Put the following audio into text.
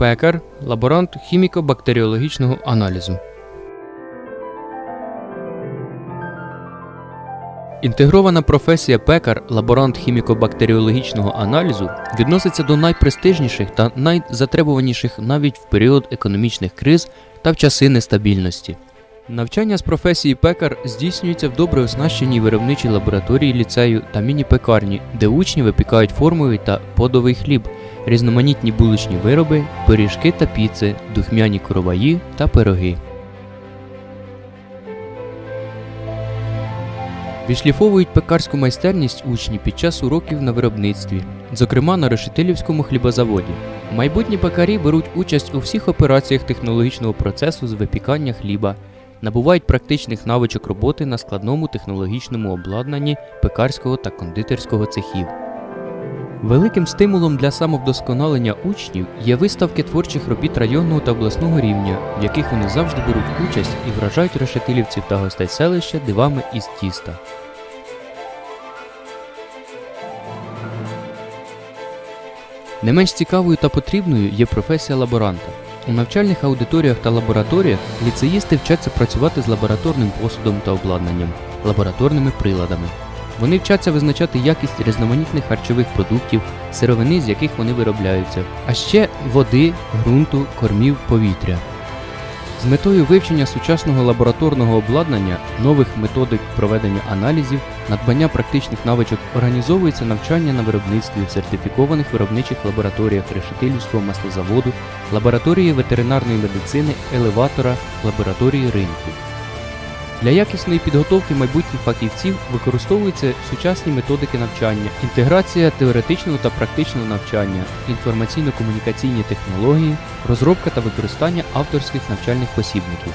Пекар, лаборант хіміко-бактеріологічного аналізу. Інтегрована професія пекар, лаборант хіміко-бактеріологічного аналізу відноситься до найпрестижніших та найзатребуваніших навіть в період економічних криз та в часи нестабільності. Навчання з професії пекар здійснюється в добре оснащеній виробничій лабораторії ліцею та міні-пекарні, де учні випікають формовий та подовий хліб, різноманітні булочні вироби, пиріжки та піци, духмяні короваї та пироги. Відшліфовують пекарську майстерність учні під час уроків на виробництві, зокрема на решетилівському хлібозаводі. Майбутні пекарі беруть участь у всіх операціях технологічного процесу з випікання хліба, набувають практичних навичок роботи на складному технологічному обладнанні пекарського та кондитерського цехів. Великим стимулом для самовдосконалення учнів є виставки творчих робіт районного та обласного рівня, в яких вони завжди беруть участь і вражають решетилівців та гостей селища дивами із тіста. Не менш цікавою та потрібною є професія лаборанта. У навчальних аудиторіях та лабораторіях ліцеїсти вчаться працювати з лабораторним посудом та обладнанням, лабораторними приладами. Вони вчаться визначати якість різноманітних харчових продуктів, сировини, з яких вони виробляються, а ще води, ґрунту, кормів, повітря. З метою вивчення сучасного лабораторного обладнання, нових методик проведення аналізів, надбання практичних навичок організовується навчання на виробництві в сертифікованих виробничих лабораторіях Решетилівського маслозаводу, лабораторії ветеринарної медицини, елеватора, лабораторії ринку. Для якісної підготовки майбутніх фахівців використовуються сучасні методики навчання, інтеграція теоретичного та практичного навчання, інформаційно-комунікаційні технології, розробка та використання авторських навчальних посібників.